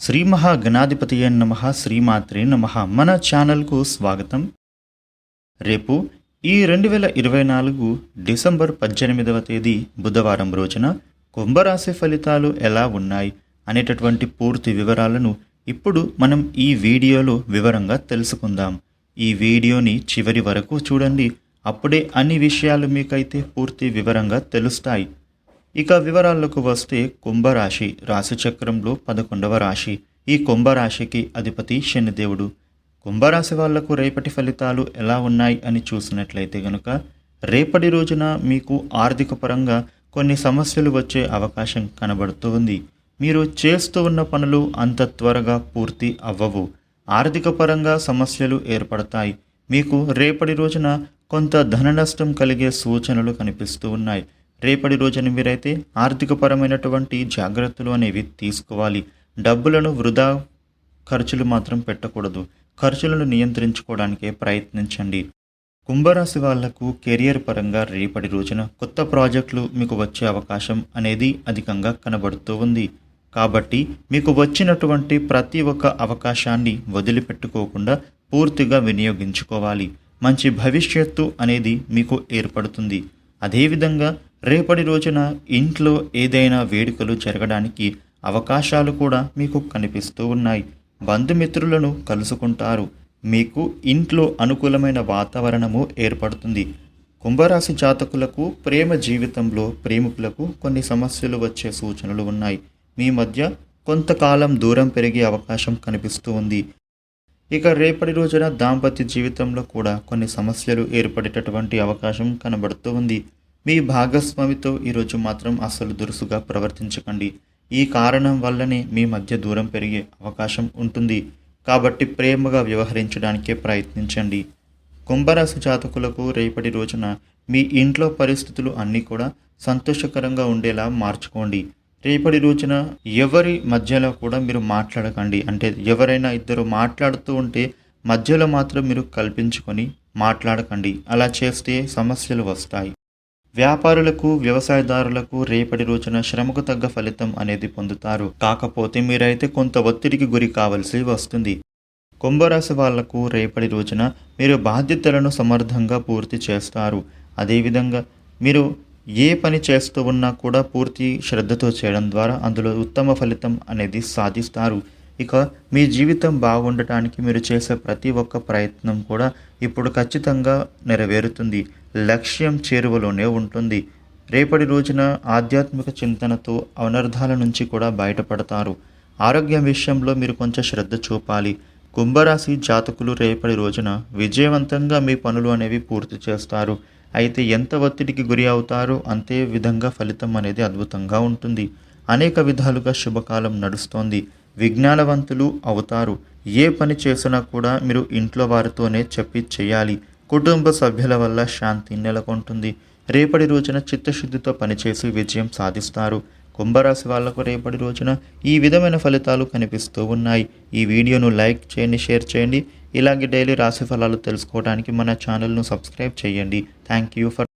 శ్రీ మహాగణాధిపతి నమ శ్రీమాత్రే నమ. మన ఛానల్కు స్వాగతం. రేపు ఈ రెండు వేల ఇరవై నాలుగు డిసెంబర్ పద్దెనిమిదవ తేదీ బుధవారం రోజున కుంభరాశి ఫలితాలు ఎలా ఉన్నాయి అనేటటువంటి పూర్తి వివరాలను ఇప్పుడు మనం ఈ వీడియోలో వివరంగా తెలుసుకుందాం. ఈ వీడియోని చివరి వరకు చూడండి. అప్పుడే అన్ని విషయాలు మీకైతే పూర్తి వివరంగా తెలుస్తాయి. ఇక వివరాలకు వస్తే కుంభరాశి రాశిచక్రంలో పదకొండవ రాశి. ఈ కుంభరాశికి అధిపతి శనిదేవుడు. కుంభరాశి వాళ్ళకు రేపటి ఫలితాలు ఎలా ఉన్నాయి అని చూసినట్లయితే గనుక రేపటి రోజున మీకు ఆర్థిక పరంగా కొన్ని సమస్యలు వచ్చే అవకాశం కనబడుతూ ఉంది. మీరు చేస్తూ ఉన్న పనులు అంత త్వరగా పూర్తి అవ్వవు. ఆర్థిక పరంగా సమస్యలు ఏర్పడతాయి. మీకు రేపటి రోజున కొంత ధన నష్టం కలిగే సూచనలు కనిపిస్తూ ఉన్నాయి. రేపటి రోజున మీరైతే ఆర్థికపరమైనటువంటి జాగ్రత్తలు అనేవి తీసుకోవాలి. డబ్బులను వృధా ఖర్చులు మాత్రం పెట్టకూడదు. ఖర్చులను నియంత్రించుకోవడానికే ప్రయత్నించండి. కుంభరాశి వాళ్ళకు కెరియర్ పరంగా రేపటి రోజున కొత్త ప్రాజెక్టులు మీకు వచ్చే అవకాశం అనేది అధికంగా కనబడుతూ ఉంది. కాబట్టి మీకు వచ్చినటువంటి ప్రతి ఒక్క అవకాశాన్ని వదిలిపెట్టుకోకుండా పూర్తిగా వినియోగించుకోవాలి. మంచి భవిష్యత్తు అనేది మీకు ఏర్పడుతుంది. అదేవిధంగా రేపటి రోజున ఇంట్లో ఏదైనా వేడుకలు జరగడానికి అవకాశాలు కూడా మీకు కనిపిస్తూ ఉన్నాయి. బంధుమిత్రులను కలుసుకుంటారు. మీకు ఇంట్లో అనుకూలమైన వాతావరణము ఏర్పడుతుంది. కుంభరాశి జాతకులకు ప్రేమ జీవితంలో ప్రేమికులకు కొన్ని సమస్యలు వచ్చే సూచనలు ఉన్నాయి. మీ మధ్య కొంతకాలం దూరం పెరిగే అవకాశం కనిపిస్తూ ఉంది. ఇక రేపటి రోజున దాంపత్య జీవితంలో కూడా కొన్ని సమస్యలు ఏర్పడేటటువంటి అవకాశం కనబడుతూ ఉంది. మీ భాగస్వామితో ఈరోజు మాత్రం అసలు దురుసుగా ప్రవర్తించకండి. ఈ కారణం వల్లనే మీ మధ్య దూరం పెరిగే అవకాశం ఉంటుంది. కాబట్టి ప్రేమగా వ్యవహరించడానికే ప్రయత్నించండి. కుంభరాశి జాతకులకు రేపటి రోజున మీ ఇంట్లో పరిస్థితులు అన్నీ కూడా సంతోషకరంగా ఉండేలా మార్చుకోండి. రేపటి రోజున ఎవరి మధ్యలో కూడా మీరు మాట్లాడకండి. అంటే ఎవరైనా ఇద్దరు మాట్లాడుతూ ఉంటే మధ్యలో మాత్రం మీరు కల్పించుకొని మాట్లాడకండి. అలా చేస్తే సమస్యలు వస్తాయి. వ్యాపారులకు వ్యవసాయదారులకు రేపటి రోజున శ్రమకు తగ్గ ఫలితం అనేది పొందుతారు. కాకపోతే మీరైతే కొంత ఒత్తిడికి గురి కావలసి వస్తుంది. కుంభరాశి వాళ్ళకు రేపటి రోజున మీరు బాధ్యతలను సమర్థంగా పూర్తి చేస్తారు. అదేవిధంగా మీరు ఏ పని చేస్తూ ఉన్నా కూడా పూర్తి శ్రద్ధతో చేయడం ద్వారా అందులో ఉత్తమ ఫలితం అనేది సాధిస్తారు. ఇక మీ జీవితం బాగుండటానికి మీరు చేసే ప్రతి ఒక్క ప్రయత్నం కూడా ఇప్పుడు ఖచ్చితంగా నెరవేరుతుంది. లక్ష్యం చేరువలోనే ఉంటుంది. రేపటి రోజున ఆధ్యాత్మిక చింతనతో అనర్థాల నుంచి కూడా బయటపడతారు. ఆరోగ్యం విషయంలో మీరు కొంచెం శ్రద్ధ చూపాలి. కుంభరాశి జాతకులు రేపటి రోజున విజయవంతంగా మీ పనులు అనేవి పూర్తి చేస్తారు. అయితే ఎంత ఒత్తిడికి గురి అవుతారో అంతే విధంగా ఫలితం అనేది అద్భుతంగా ఉంటుంది. అనేక విధాలుగా శుభకాలం నడుస్తోంది. విజ్ఞానవంతులు అవుతారు. ఏ పని చేసినా కూడా మీరు ఇంట్లో వారితోనే చెప్పి చేయాలి. కుటుంబ సభ్యుల వల్ల శాంతి నెలకొంటుంది. రేపటి రోజున చిత్తశుద్ధితో పనిచేసి విజయం సాధిస్తారు. కుంభరాశి వాళ్ళకు రేపటి రోజున ఈ విధమైన ఫలితాలు కనిపిస్తూ ఉన్నాయి. ఈ వీడియోను లైక్ చేయండి షేర్ చేయండి. ఇలాగే డైలీ రాశి ఫలాలు తెలుసుకోవడానికి మన ఛానల్ను సబ్స్క్రైబ్ చేయండి. Thank you for